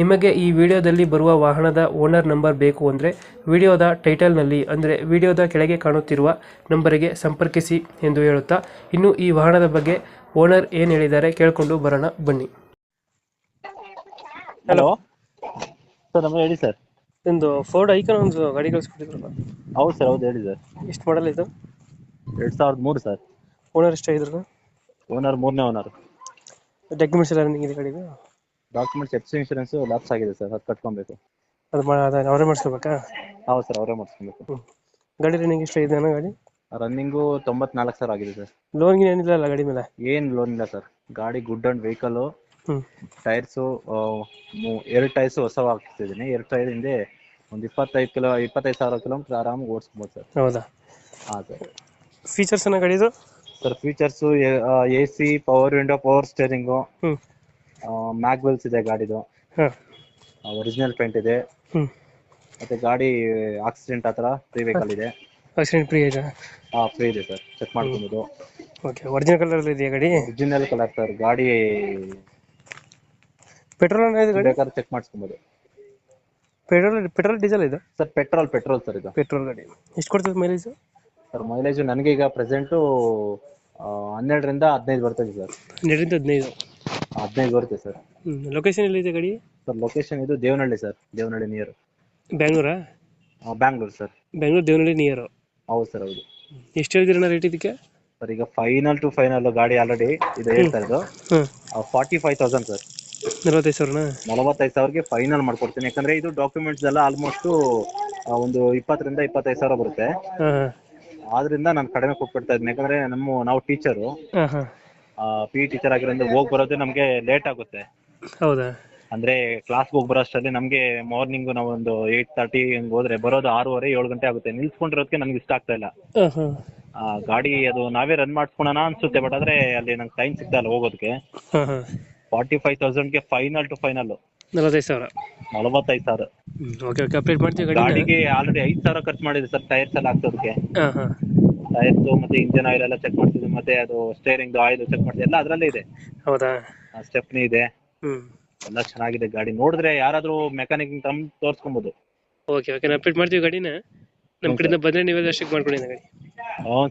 ನಿಮಗೆ ಈ ವಿಡಿಯೋದಲ್ಲಿ ಬರುವ ವಾಹನದ ಓನರ್ ನಂಬರ್ ಬೇಕು ಅಂದರೆ ವಿಡಿಯೋದ ಟೈಟಲ್ನಲ್ಲಿ ಅಂದರೆ ವಿಡಿಯೋದ ಕೆಳಗೆ ಕಾಣುತ್ತಿರುವ ನಂಬರಿಗೆ ಸಂಪರ್ಕಿಸಿ ಎಂದು ಹೇಳುತ್ತಾ ಇನ್ನು ಈ ವಾಹನದ ಬಗ್ಗೆ ಓನರ್ ಏನು ಹೇಳಿದ್ದಾರೆ ಕೇಳಿಕೊಂಡು ಬರೋಣ ಬನ್ನಿ. ಹಲೋ. ಸರ್ ನಮ್ಮ ಹೇಳಿ ಸರ್. ನಿಮ್ಮದು ಫೋರ್ಡ್ ಐಕನ್ ಒಂದು ಗಾಡಿ ಕಳಿಸ್ಕೊಟ್ಟಿದ್ರಲ್ಲ? ಹೌದು ಸರ್ ಹೌದು ಹೇಳಿ ಸರ್. ಎಷ್ಟು ಮಾಡಲ್ ಇದು? ಎರಡು ಸಾವಿರದ ಮೂರು ಸರ್. ಓನರ್ ಎಷ್ಟಾಗಿದ್ರು ಓನರ್ ಮೂರನೇ ಓನರ್. ಡಾಕ್ಯುಮೆಂಟ್ಸ್ ಎಲ್ಲ ರನ್ನಿಂಗ್ ಇದೆ ಗಾಡಿದು? ಡಾಕ್ಯುಮೆಂಟ್ಸ್ ಎಫ್ಸಿ ಇನ್ಶೂರೆನ್ಸ್ ಲ್ಯಾಪ್ಸ್ ಆಗಿದೆ ಸರ್. ಅದು ಕಟ್ಕೊಬೇಕು. ಅದು ಮಾ ಅದು ಅವರೇ ಮಾಡಿಸ್ಕೋಬೇಕಾ? ಹೌದು ಸರ್ ಅವರೇ ಮಾಡಿಸ್ಕೊಬೇಕು. ಹ್ಞೂ ಗಾಡಿ ರನ್ನಿಂಗ್ ಎಷ್ಟು ಇದೆ ಗಾಡಿ? ರನ್ನಿಂಗು ತೊಂಬತ್ನಾಲ್ಕು ಸಾವಿರ ಆಗಿದೆ ಸರ್. ಲೋನ್ಗೆ ಏನಿಲ್ಲ ಅಲ್ಲ ಗಾಡಿ ಮೇಲೆ? ಏನು ಲೋನ್ ಇಲ್ಲ ಸರ್. ಗಾಡಿ ಗುಡ್ ಅಂಡ್ ವೆಹಿಕಲ್ಲು ಹ್ಞೂ ಟೈರ್ಸು ಎರಡು ಟೈರ್ಸ್ ಹೊಸ ಹಾಕ್ತಿದ್ದೀನಿ. ಎರಡು ಟೈರ್ ಹಿಂದೆ ಒಂದು ಇಪ್ಪತ್ತೈದು ಕಿಲೋ ಇಪ್ಪತ್ತೈದು ಸಾವಿರ ಕಿಲೋಮೀಟರ್ ಆರಾಮಾಗಿ ಓಡಿಸ್ಬೋದು ಸರ್. ಹೌದಾ? ಹಾಂ ಸರ್. ಫೀಚರ್ಸ್ ಏನೋ ಗಾಡಿದು? Sir features A C power window power steering ಹ್ಞೂ ಮ್ಯಾಗ್ ವೆಲ್ಸ್ ಇದೆ ಗಾಡಿದು. ಒರಿಜಿನಲ್ ಪೇಂಟ್ ಇದೆ. ಮತ್ತೆ ಗಾಡಿ ಆಕ್ಸಿಡೆಂಟ್ ಆ ಥರ ಫ್ರೀ ವೆಹಿಕಲ್ ಇದೆ. ಆಕ್ಸಿಡೆಂಟ್ ಫ್ರೀ ಇದೆ. ಹಾಂ ಫ್ರೀ ಇದೆ ಸರ್. ಚೆಕ್ ಮಾಡ್ಕೊಬೋದು ಓಕೆ ಒರಿಜಿನಲ್ ಕಲರ್ ಇದೆಯಾ ಗಾಡಿ? ಒರಿಜಿನಲ್ ಕಲರ್ ಸರ್ ಗಾಡಿ ಪೆಟ್ರೋಲ್ ಇದೆ ಗಾಡಿ? ಬೇಕಾದ್ರೆ ಚೆಕ್ ಮಾಡಿಸ್ಕೊಬೋದು. ಪೆಟ್ರೋಲ್ ಪೆಟ್ರೋಲ್ ಡೀಸೆಲ್ ಇದು? ಸರ್ ಪೆಟ್ರೋಲ್ ಪೆಟ್ರೋಲ್ ಸರ್ ಇದು. ಪೆಟ್ರೋಲ್ ಗಾಡಿ. ಎಷ್ಟು ಕೊಡ್ತದೆ ಮೈಲೇಜ್ ಸರ್ ಮೈಲೇಜ್ ನನಗೆ ಈಗ ಪ್ರೆಸೆಂಟು ಹನ್ನೆರಡರಿಂದ ಹದಿನೈದು ಬರ್ತದೆ ಸರ್ ಹನ್ನೆರಡರಿಂದ ಹದಿನೈದು. ಹದಿನೈದು ಬರುತ್ತೆ ಸರ್. ಲೊಕೇಶನ್ ಎಲ್ಲಿದೆ ಗಾಡಿ? ಸರ್ ಲೊಕೇಶನ್ ಇದು ದೇವನಹಳ್ಳಿ ಸರ್ ದೇವನಹಳ್ಳಿ ನಿಯರ್ ಬ್ಯಾಂಗ್ಳೂರಾ? ಬ್ಯಾಂಗ್ಳೂರು ಸರ್. ಬೆಂಗಳೂರು ದೇವನಹಳ್ಳಿ ನಿಯರ್ ಹೌದು ಸರ್ ಹೌದು. ಎಷ್ಟು ಹೇಳ್ತೀರಣ್ಣ ರೇಟ್ ಇದಕ್ಕೆ? ಸರ್ ಈಗ ಫೈನಲ್ ಟು ಫೈನಲ್ ಗಾಡಿ ಆಲ್ರೆಡಿ ಇದು ಹೇಳ್ತಾ ಇರೋದು. ಹಾಂ ಫಾರ್ಟಿ ಫೈವ್ ತೌಸಂಡ್ ಸರ್. ನಲವತ್ತೈದು ಸಾವಿರ ನಲವತ್ತೈದು ಸಾವಿರಕ್ಕೆ ಫೈನಲ್ ಮಾಡ್ಕೊಡ್ತೀನಿ. ಯಾಕಂದ್ರೆ ಇದು ಡಾಕ್ಯುಮೆಂಟ್ಸ್ ಎಲ್ಲ ಆಲ್ಮೋಸ್ಟ್ ಒಂದು ಇಪ್ಪತ್ತರಿಂದ ಇಪ್ಪತ್ತೈದು ಸಾವಿರ ಬರುತ್ತೆ. ಹಾಂ ಆದ್ರಿಂದ ನಾನು ಕಡಿಮೆ ಕೊಟ್ಬಿಡ್ತಾ ಇದ್ದೀನಿ. ಯಾಕಂದ್ರೆ ನಮ್ಮ ನಾವು ಟೀಚರು ಹಾಂ ಹಾಂ. ಪಿ ಟೀಚರ್ ಆಗಿರೋದ್ರಿಂದ ಹೋಗಿ ಬರೋದೇ ನಮಗೆ ಲೇಟ್ ಆಗುತ್ತೆ. ಹೌದಾ? ಅಂದ್ರೆ ಕ್ಲಾಸ್ಗೆ ಹೋಗಿ ಬರೋ ಅಷ್ಟರಲ್ಲಿ ನಮಗೆ ಮಾರ್ನಿಂಗ್ ನಾವೊಂದು ಒಂದು ಏಯ್ಟ್ ತರ್ಟಿ ಹಂಗೆ ಹೋದ್ರೆ ಬರೋದು ಆರೂವರೆ ಏಳು ಗಂಟೆ ಆಗುತ್ತೆ. ನಿಲ್ಸ್ಕೊಂಡಿರೋದಕ್ಕೆ ನಮ್ಗೆ ಇಷ್ಟ ಆಗ್ತಾ ಇಲ್ಲ. ಹಾಂ ಹಾಂ ಆ, ಗಾಡಿ ಅದು ನಾವೇ ರನ್ ಮಾಡಿಸ್ಕೊಳೋಣ ಅನ್ಸುತ್ತೆ ಬಟ್ ಆದ್ರೆ ಅಲ್ಲಿ ನಂಗೆ ಟೈಮ್ ಸಿಗ್ತಾ ಇಲ್ಲ ಹೋಗೋದಕ್ಕೆ ಹಾಂ ಹಾಂ ಫಾರ್ಟಿ ಫೈವ್ ತೌಸಂಡ್ಗೆ ಫೈನಲ್ ಟು ಫೈನಲ್ ನಲವತ್ತೈದು ಸಾವಿರ. ನಲವತ್ತೈದು ಸಾವಿರ. ಓಕೆ ಓಕೆ ಅಪ್ಡೇಟ್ ಮಾಡ್ತೀವಿ ಗಾಡಿ ಗಾಡಿಗೆ ಆಲ್ರೆಡಿ ಐದು ಸಾವಿರ ಖರ್ಚು ಮಾಡಿದೆ ಸರ್ ಟೈರ್ಸ್ ಎಲ್ಲ ಹಾಕ್ಸೋದಕ್ಕೆ. ಹಾಂ ಹಾಂ ಟೈರ್ಸ್ ಮತ್ತೆ ಇಂಜಿನ್ ಆಯಿಲ್ ಎಲ್ಲ ಚೆಕ್ ಮಾಡ್ತಿದ್ವಿ ಮತ್ತೆ ಅದು ಸ್ಟೇರಿಂಗ್ ಆಯಿಲ್ ಚೆಕ್ ಮಾಡ್ತಿದ್ವಿ ಎಲ್ಲ ಅದರಲ್ಲೇ ಇದೆ. ಹೌದಾ? ಸ್ಟೆಪ್ನಿ ಇದೆ. ಹ್ಮ್. ಎಲ್ಲ ಚೆನ್ನಾಗಿದೆ ಗಾಡಿ. ನೋಡಿದ್ರೆ ಯಾರಾದ್ರೂ ಮೆಕ್ಯಾನಿಕ್ ತಮ್ ತೋರಿಸ್ಕೊಬೋದು. ಓಕೆ ಓಕೆ ಅಪ್ಡೇಟ್ ಮಾಡ್ತೀವಿ ಗಾಡಿನ. ನಮ್ಮ ಕಡೆಯಿಂದ ಬಂದರೆ ನೀವೇ ಚೆಕ್ ಮಾಡ್ಕೊಡಿ ಗಾಡಿ. ಹ್ಞೂ